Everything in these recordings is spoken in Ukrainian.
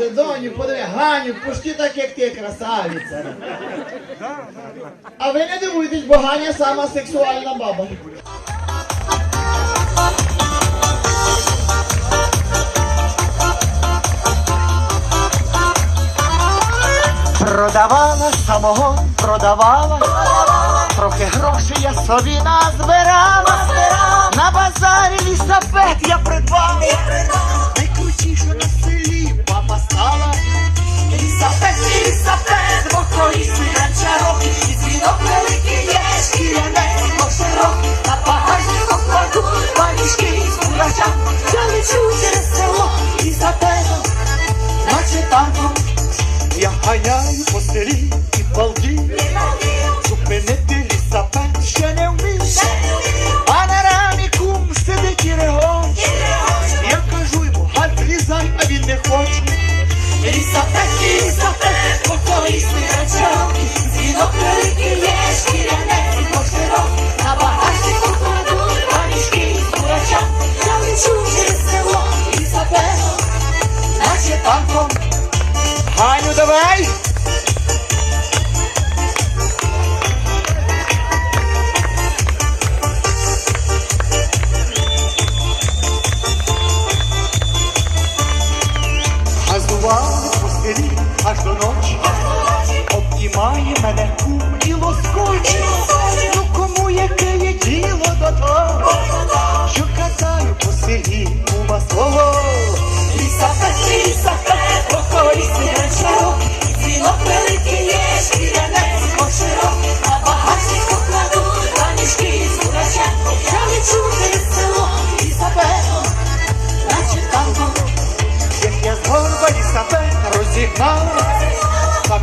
Боже, доню, подиви, Ганю, пусти так, як ти, красавиця. А ви не дивуйтесь, бо Ганя сама сексуальна баба. Продавала самого, продавала, трохи грошей я собі назбирала. На базарі лісапет я придбала. Селі папа стала. Лісапет, лісапет, двоколісний ганчарок, і дзвінок великий є, шкірянець кошерок. На багажнику кладу панішки з курача. Я лечу через село лісапетом, наче танком. Я ганяю по селі і балді, зупинити лісапет ще не вмію. А Ганю, давай!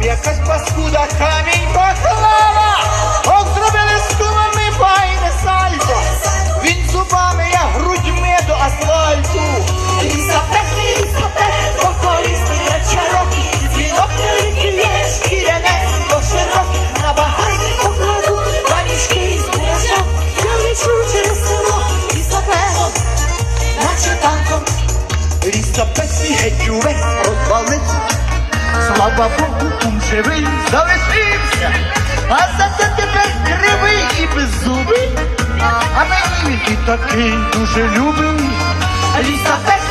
Якась паскуда камінь поклала. Ох, зробили з кумами файне сальто. Він зубами, я грудьми до асфальту. Лісапет, лісапет, покорісний речарок, дзвінок великий є, шкірянець доширок. На багажнику кладу панішки з бурячок. Я лечу через село лісапетом, наче танком. Лісапет свій геть увесь. Слава Богу, кум живий залишився, а зате тепер кривий і беззубий, а мені він і такий дуже любий. Лісапет,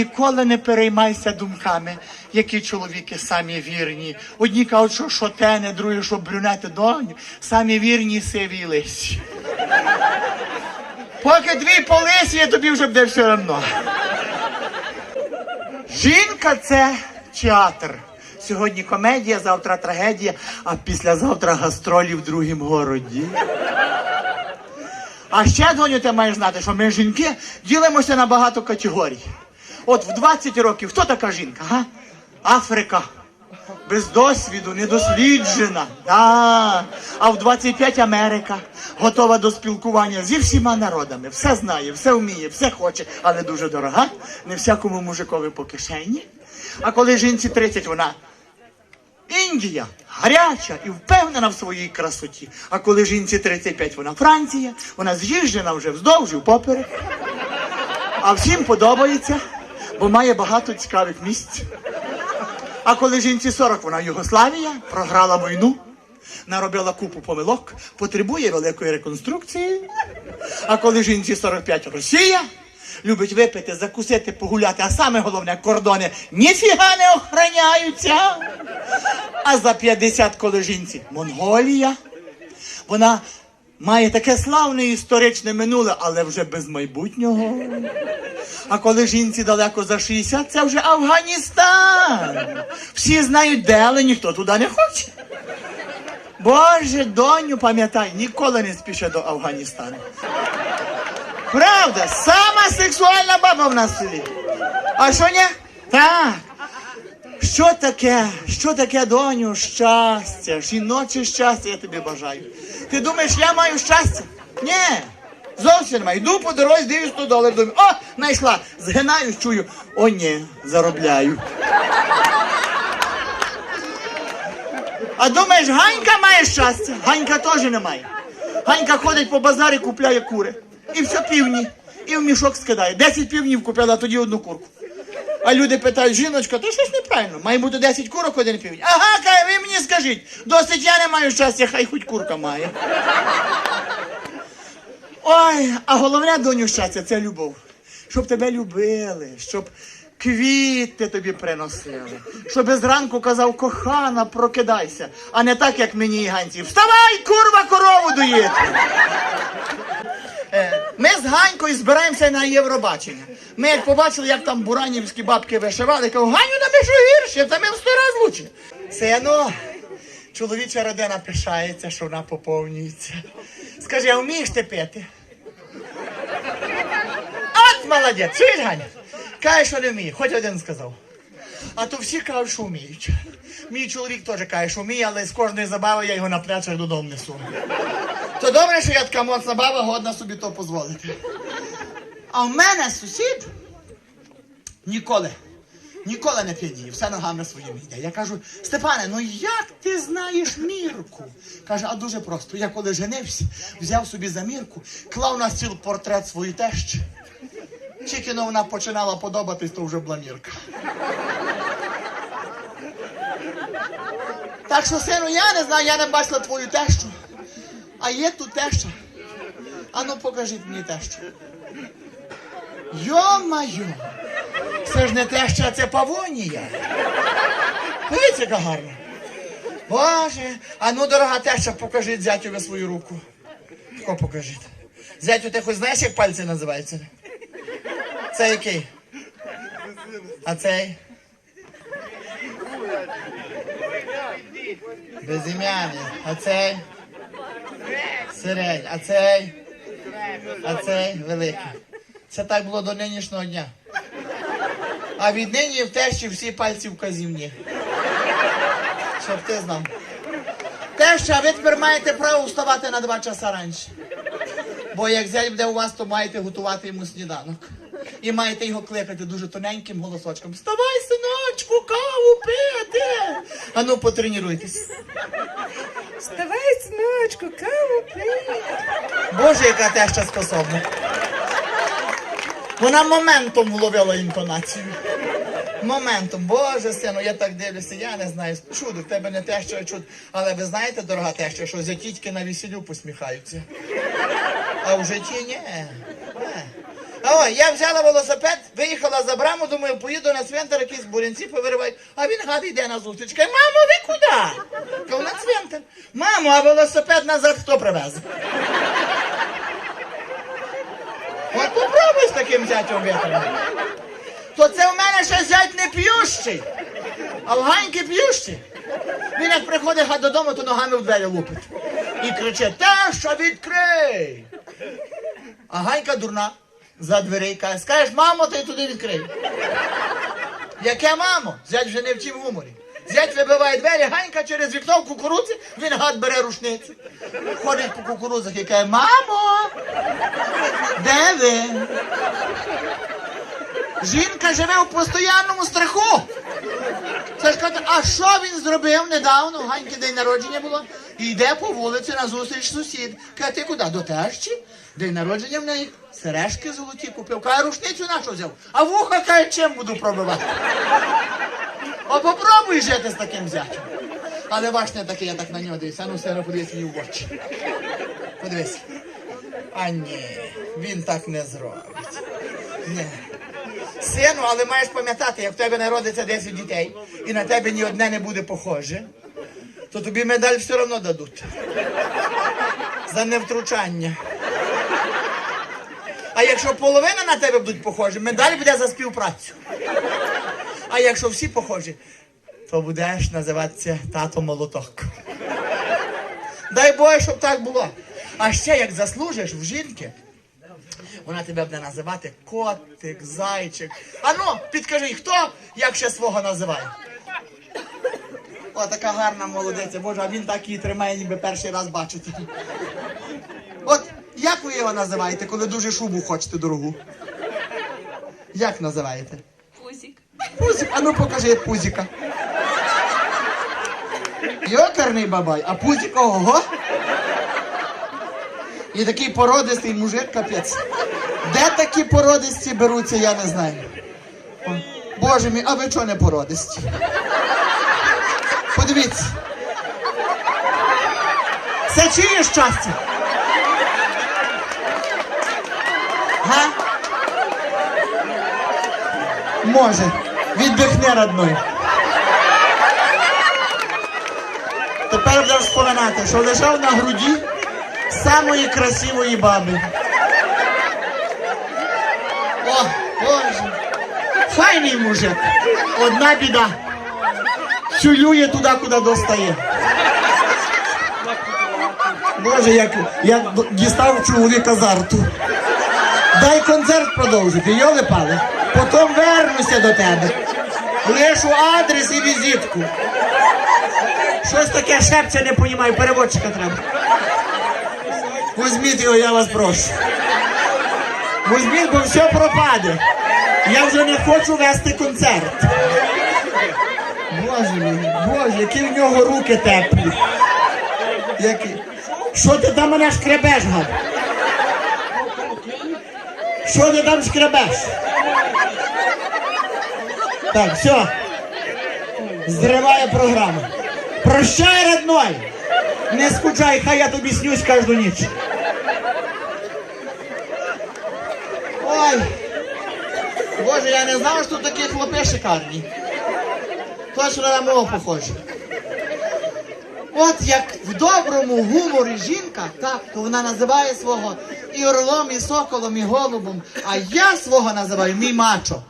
ніколи не переймайся думками, які чоловіки самі вірні. Одні кажуть, що шотени, другі, що брюнети, Даню, самі вірні сиві лисі. Поки дві полисі, тобі вже буде все одно. Жінка це театр. Сьогодні комедія, завтра трагедія, а післязавтра гастролі в другім городі. А ще, доню, ти маєш знати, що ми жінки ділимося на багато категорій. От в 20 років хто така жінка? Га? Африка. Без досвіду, недосліджена. Да. А в 25 Америка готова до спілкування зі всіма народами. Все знає, все вміє, все хоче, але дуже дорога. Не всякому мужикові по кишені. А коли жінці 30, вона Індія гаряча і впевнена в своїй красоті. А коли жінці 35, вона Франція, вона з'їжджена вже вздовж і впоперек. А всім подобається, бо має багато цікавих місць. А коли жінці 40, вона Югославія, програла війну, наробила купу помилок, потребує великої реконструкції. А коли жінці 45 Росія, любить випити, закусити, погуляти, а саме головне кордони ніфіга не охороняються. А за 50 коли жінці Монголія, вона має таке славне історичне минуле, але вже без майбутнього. А коли жінці далеко за 60, це вже Афганістан. Всі знають, де, але ніхто туди не хоче. Боже, доню, пам'ятай, ніколи не спіши до Афганістану. Правда, сама сексуальна баба в нас селі. А що ні? Так. Що таке? Що таке, доню, щастя? Жіноче щастя я тобі бажаю. Ти думаєш, я маю щастя? Ні. Зовсім немає. Йду по дорозі, дивлюсь 100 доларів, думаю, о, знайшла. Згинаюсь, чую. О, ні, заробляю. А думаєш, Ганька має щастя? Ганька теж не має. Ганька ходить по базарі, купляє кури. І все півні. І в мішок скидає. Десять півнів купила, тоді одну курку. А люди питають, жіночка, то щось неправильно. Має бути 10 курок, один півень. Ага, каже, ви мені скажіть, досить я не маю щастя, хай хоч курка має. Ой, а головне, доню, щастя це любов. Щоб тебе любили, щоб квіти тобі приносили, щоб зранку казав, кохана, прокидайся, а не так, як мені і ганці. Вставай, курва, корову доїти. Е, Ми з Ганькою збираємося на Євробачення. Ми як побачили, як там буранівські бабки вишивали, кажу, Ганю, на ми що гірше, та ми в сто раз лучше. Сину, чоловіча родина пишається, що вона поповнюється. Скажи, а вмієш ти пити? От молодець, чуєш, Ганя? Каже, що не вміє, хоч один сказав. А то всі кажуть, що вміють. Мій чоловік теж каже, що вміє, але з кожної забави я його на плечах додому несу. То добре, що я така моцна баба, годна собі то дозволити. А в мене сусід ніколи, ніколи не п'яніє, все ногами своїми йде. Я кажу, Степане, ну як ти знаєш мірку? Каже, а дуже просто. Я коли женився, взяв собі за мірку, клав на стіл портрет своєї тещі. Тільки но вона починала подобатись, то вже була мірка. Так що, сину, я не знаю, я не бачила твою тещу. А є тут теща. А ну покажіть мені тещу. Йо-майо! Це ж не теща, а це павонія. Дивіться, яка гарна. Боже, а ну, дорога теща, покажіть зятю свою руку. Тако покажіть. Зятю, ти хоч знаєш, як пальці називаються? Це який? А цей? Безім'яний. А цей? Середній. А цей? А цей великий. Це так було до нинішнього дня. А віднині в тещі всі пальці вказівні. Щоб ти знав. Теща, ви тепер маєте право вставати на два часа раніше. Бо як зять буде у вас, то маєте готувати йому сніданок. І маєте його кликати дуже тоненьким голосочком. Вставай, синочку, каву пити. Ану, потренуйтесь. Вставай, синочку, каву пий. Боже, яка теща способна. Вона моментом вловила інтонацію. Моментом, Боже сину, я так дивлюся, я не знаю. Чудо, в тебе не теща, а чудо. Але ви знаєте, дорога теща, що зятітьки на весіллю посміхаються. А в житті ні. А я взяла велосипед, виїхала за браму, думаю, поїду на цвинтар, якісь бурянці повиривають. А він гад йде на зустріч. Каже, мамо, ви куди? Кажу, на цвинтар. Мамо, а велосипед назад хто привез? От попробуй з таким зятем витримати. То це в мене ще зять не п'ющий, а в Ганьки п'ющий. Він як приходить гад додому, то ногами в двері лупить. І кричить, Теша, відкрий! А Ганька дурна за дверей каже, скажеш, мамо, ти туди відкрий. Яке мамо? Зять вже не вчив гуморі. Зять вибиває двері, Ганька через вікно в кукурудзі, він гад бере рушницю. Ходить по кукурудзах і каже, мамо, де ви? Жінка живе у постоянному страху. Це ж каже, а що він зробив недавно? Ганьки день народження було. Йде по вулиці на зустріч сусід. Каже, ти куди? До тещі? День народження в неї. Сережки золоті купив. Каже, рушницю нашу взяв. А вуха каже, чим буду пробивати. О, попробуй жити з таким зятем. Але ваш не такий, я так на нього дивлюся. А ну, все, подивись мені в очі. Подивись. А ні, він так не зробить. Ні. Сину, але маєш пам'ятати, як в тебе народиться 10 дітей, і на тебе ні одне не буде похоже, то тобі медаль все одно дадуть. За невтручання. А якщо половина на тебе будуть похожі, медаль буде за співпрацю. А якщо всі похожі, то будеш називатися тато молоток. Дай Боже, щоб так було. А ще як заслужиш в жінки, вона тебе буде називати котик, зайчик. Ану, підкажи, хто як ще свого називає? О, така гарна молодиця, боже, а він так її тримає, ніби перший раз бачите. От як ви його називаєте, коли дуже шубу хочете дорогу? Як називаєте? Пузик. Пузик, а ну покажи пузика. Йокарний бабай, а пузик ого. І такий породистий мужик, капець. Де такі породисті беруться, я не знаю. Боже мій, а ви чого не породисті? Подивіться. Це чиє щастя? Га? Може. Віддихни, родной. Тепер будеш споминати, що лежав на груді самої красивої баби. О, Боже. Файний мужик. Одна біда. Чулює туди, куди достає. Боже, як, як дістав чоловіка з арту. Дай концерт продовжити, йоли пали. Потім вернуся до тебе. Лишу адрес і візитку. Щось таке шепче, не понімаю, переводчика треба. Візьміть його, я вас прошу. Візьміть, бо все пропаде. Я вже не хочу вести концерт. Боже мій, Боже, які в нього руки теплі. Які? Що ти там мене шкребеш, гад? Що ти там шкребеш? Так, все. Зриває програму. Прощай, родной! Не скучай, хай я тобі снюсь кожну ніч. Ой. Боже, я не знав, що тут такі хлопи шикарні. Точно на мого похоже. От як в доброму гуморі жінка, так, то вона називає свого і орлом, і соколом, і голубом, а я свого називаю мій мачо.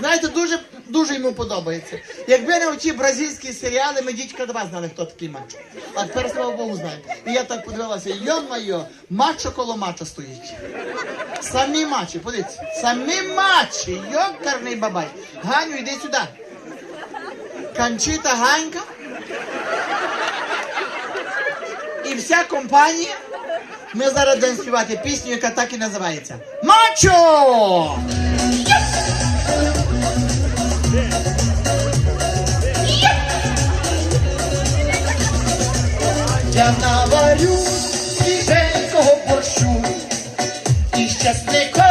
Знаєте, дуже, дуже йому подобається. Якби не оті бразильські серіали, ми дідька два знали, хто такий мачо. А тепер, слава Богу, знаємо. І я так подивилася, йо-майо, мачо коло мачо стоїть. Самі мачі, подивіться, самі мачі, йокарний бабай. Ганю, йди сюди. Канчита Ганька. І вся компанія. Ми зараз будемо пісню, яка так і називається. Мачо! Я наварю свіженького борщу і щасником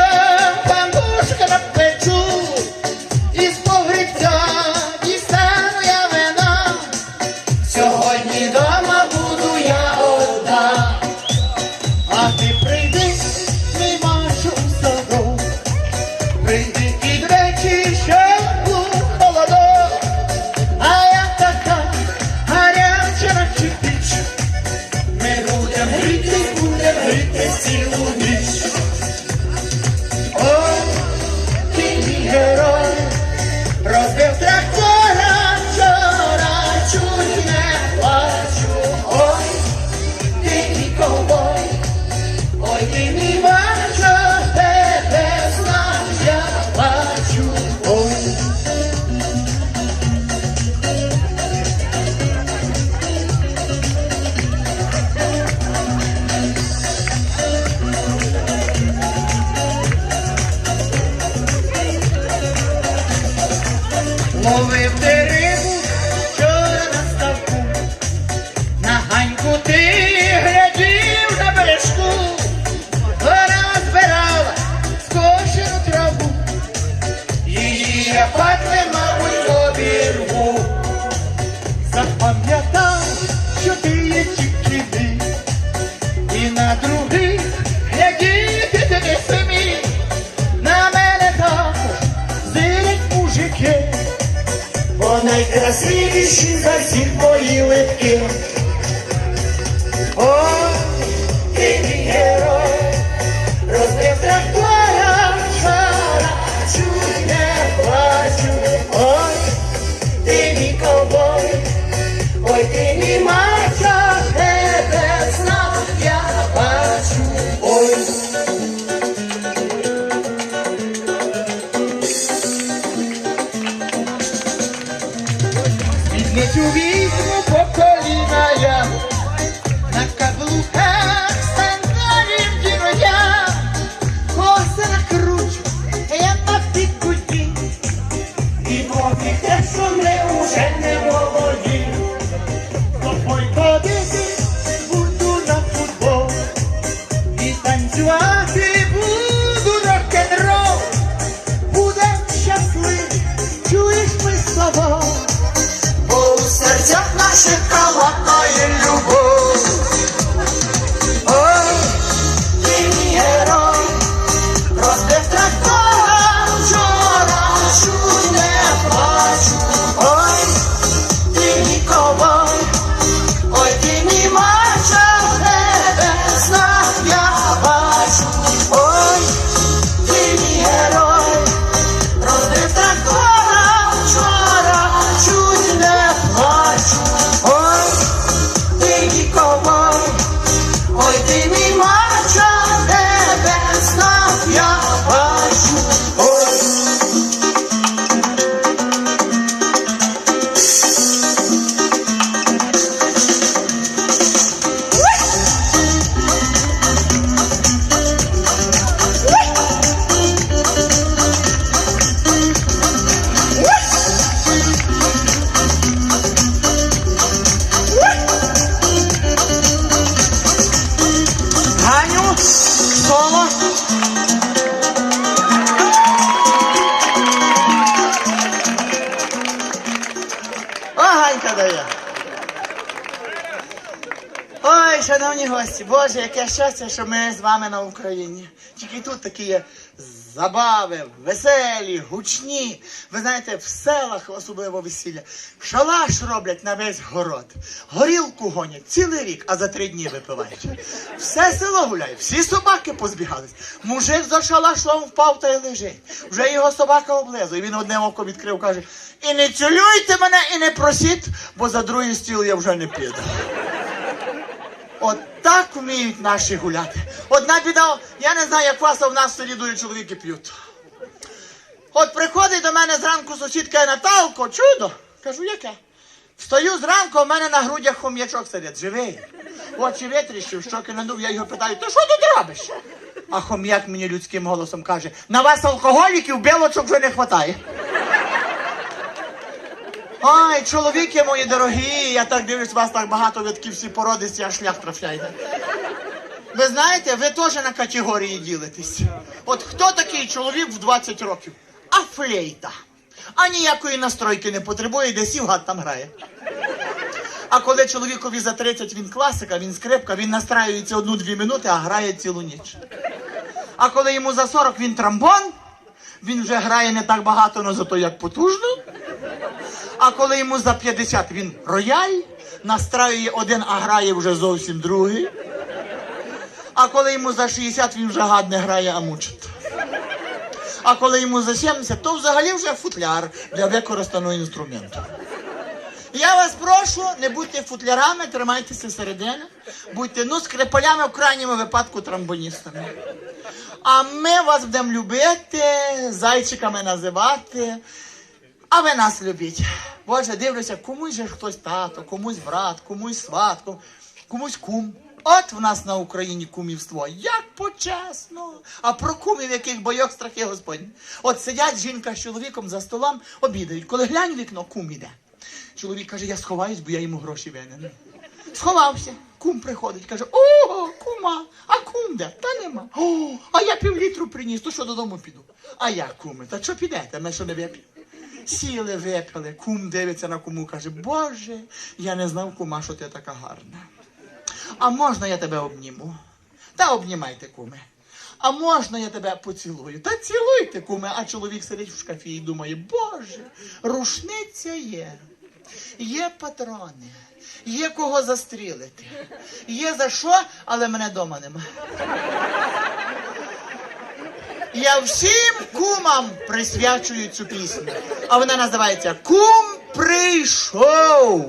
щастя, що ми з вами на Україні. Тільки тут такі є забави, веселі, гучні. Ви знаєте, в селах особливо весілля. Шалаш роблять на весь город. Горілку гонять цілий рік, а за три дні випивають. Все село гуляє, всі собаки позбігались. Мужик за шалашом впав та й лежить. Вже його собака облизує. Він одне око відкрив, каже: І не цілюйте мене, і не просіть, бо за другий стіл я вже не піду. От так вміють наші гуляти. Одна біда, я не знаю, як вас, а в нас селі чоловіки п'ють. От приходить до мене зранку сусідка Наталко, чудо. Кажу, яке? Встаю зранку, в мене на грудях хом'ячок сидить, живий. Очі витріщив, щоки надув, я його питаю, ти що тут робиш? А хом'як мені людським голосом каже, на вас алкоголіків білочок вже не вистачає. Ай, чоловіки мої дорогі, я так дивлюсь, вас так багато, ви такі всі породисті, аж шлях трафляєте. Ви знаєте, ви теж на категорії ділитесь. От хто такий чоловік в 20 років? А флейта. А ніякої настройки не потребує, де сів гад там грає. А коли чоловікові за 30 він класика, він скрипка, він настраюється одну-дві минути, а грає цілу ніч. А коли йому за 40 він трамбон, він вже грає не так багато, але зато як потужно. А коли йому за 50 він рояль, настраює один, а грає вже зовсім другий. А коли йому за 60 він вже гад не грає, а мучить. А коли йому за 70, то взагалі вже футляр для використаного інструменту. Я вас прошу, не будьте футлярами, тримайтеся середини. Будьте ну скрипалями в крайньому випадку трамбоністами. А ми вас будемо любити, зайчиками називати. А ви нас любіть. Боже, дивлюся, комусь же хтось тато, комусь брат, комусь сват, комусь кум. От в нас на Україні кумівство. Як почесно. А про кумів, яких бойок страхи Господні. От сидять жінка з чоловіком за столом, обідають. Коли глянь вікно, кум іде. Чоловік каже, я сховаюсь, бо я йому гроші винен. Сховався. Кум приходить, каже: О, кума, а кум де? Та нема. О, а я півлітру приніс, то що додому піду. А я, куме, та що підете? Ми що не вип'ємо? Сіли, випили, кум дивиться на куму, каже, Боже, я не знав, кума, що ти така гарна. А можна я тебе обніму? Та обнімайте, куме. А можна я тебе поцілую? Та цілуйте, куме, а чоловік сидить в шкафі і думає, Боже, рушниця є, є патрони, Є кого застрілити. Є за що, але мене дома нема. Я всім кумам присвячую цю пісню. А вона називається Кум прийшов.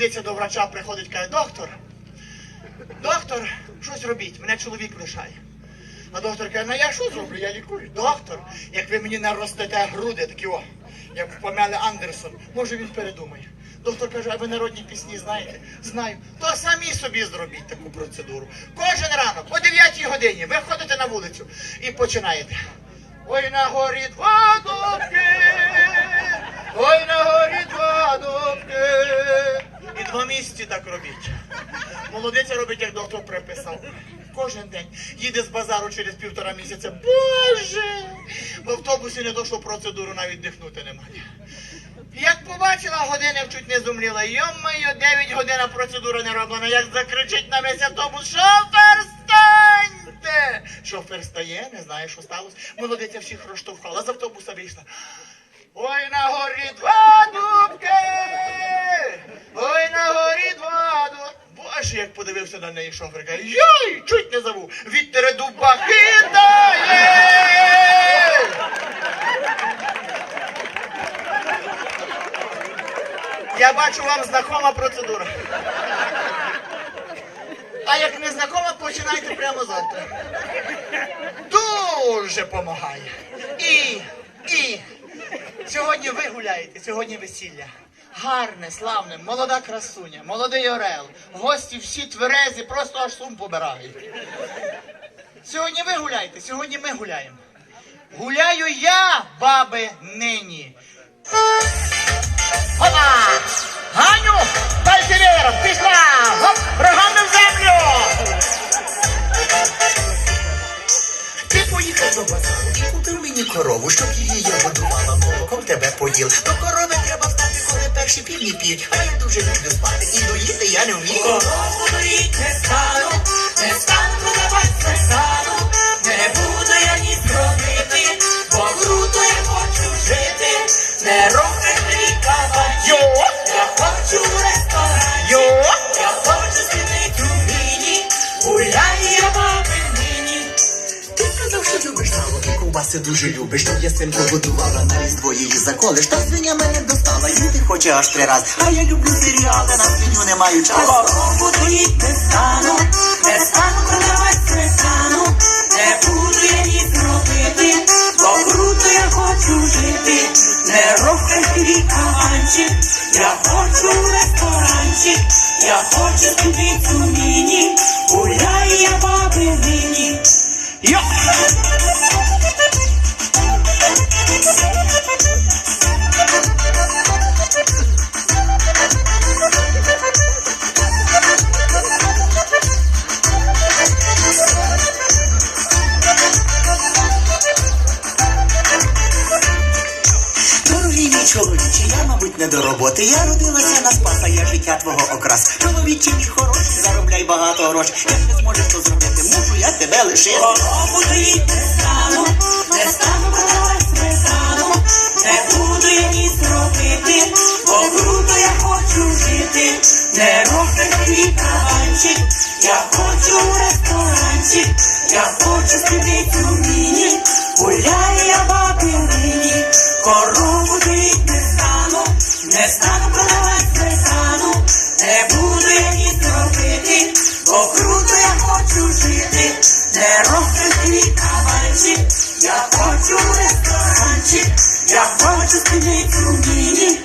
Молодиця до врача приходить, каже, доктор, доктор, щось робіть, мене чоловік лишає. А доктор каже, ну я що зроблю? Я лікую. Доктор, як ви мені наростете груди, такі о, як в Памели Андерсон, може він передумає. Доктор каже, а ви народні пісні знаєте? Знаю. То самі собі зробіть таку процедуру. Кожен ранок, о 9 годині, ви ходите на вулицю і починаєте. Ой, на горі два дубки, ой, на горі два дубки. І два місяці так робіть. Молодиця робить, як доктор приписав. Кожен день їде з базару через півтора місяця. Боже! В автобусі не що процедуру навіть дихнути немає. Як побачила, години чуть не зумріла. Йо-моє, 9 годин процедура не роблена. Як закричить на весь автобус, шофер, станьте! Шофер стає, не знає, що сталося. Молодиця всіх розштовхала, з автобуса вийшла. Ой, на горі два дубки! Ой, на горі два дубки! Боже, як подивився на неї шофер, йой, чуть не забув, вітер дуба хитає! Я бачу, вам знакома процедура. А як не знакома, починайте прямо завтра. Дуже помагає. І Ні. Сьогодні ви гуляєте, сьогодні весілля. Гарне, славне, молода красуня, молодий орел. Гості всі тверезі, просто аж сум побирають. Сьогодні ви гуляєте, сьогодні ми гуляємо. Гуляю я, баби, нині. Опа! Ганю! Дайте веєром! Пішла! Гоп! Рогами в землю! Ти поїхав до базару і купив мені корову, щоб її я годувала молоком тебе поділ. До корови треба встати, коли перші півні п'ють, а я дуже люблю спати і доїти я не вмію. Сало дуже любиш, щоб я свинку годувала на різдво її заколиш. Та свиня мене достала, їсти хоче аж три раз. А я люблю серіали, на свиню не маю часу. Корову доїть не стану, не стану продавати сметану, не буду я ні зробити, бо круто я хочу жити. Не рухай каванчик, я хочу ресторанчик, я хочу собі цю міні, гуляй я баби нині. Йо! До роботи. Я родилася на спаса, я життя твого окрас. Чоловіче мій хороший, заробляй багато грошей. Як не зможеш то зробити, мушу я тебе лишити. Корову доїть не стану, не стану продавати сметану, не буду я ні зробити, бо круто я хочу жити. Не рухай свій каванчик, я хочу в ресторанчик, я хочу сидіти у міні, гуляй я бабі нині, корову не стану, не стану продавати сметану, не буду я ні бо круто я хочу жити, не свій каванчик, я хочу ресторанчик, я хочу сидіти у міні,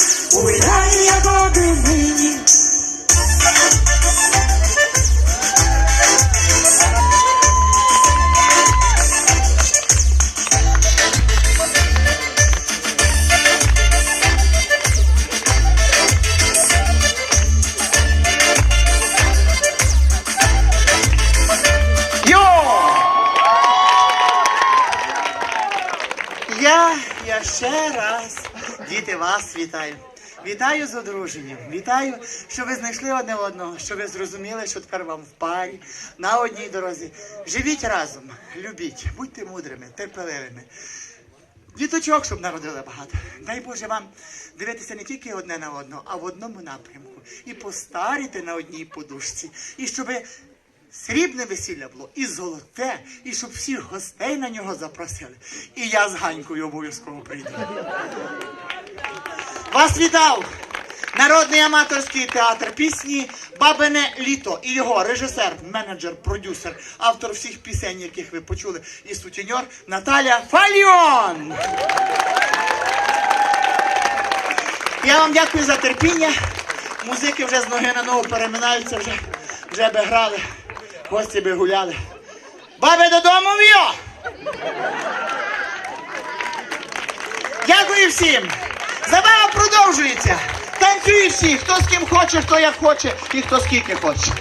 я бабі нині. Вас вітаю. Вітаю з одруженням. Вітаю, що ви знайшли одне одного, що ви зрозуміли, що тепер вам в парі, на одній дорозі. Живіть разом, любіть, будьте мудрими, терпеливими. Діточок, щоб народили багато. Дай Боже вам дивитися не тільки одне на одного, а в одному напрямку. І постаріти на одній подушці. І щоб срібне весілля було і золоте, і щоб всіх гостей на нього запросили. І я з Ганькою обов'язково прийду. Вас вітав! Народний аматорський театр пісні Бабине літо і його режисер, менеджер, продюсер, автор всіх пісень, яких ви почули, і сутіньор Наталя Фаліон. Я вам дякую за терпіння. Музики вже з ноги на ногу переминаються, вже, вже би грали, гості би гуляли. Баби додому в'йо! Дякую всім! Забава продовжується! Танцює всі, хто з ким хоче, хто як хоче і хто скільки хоче.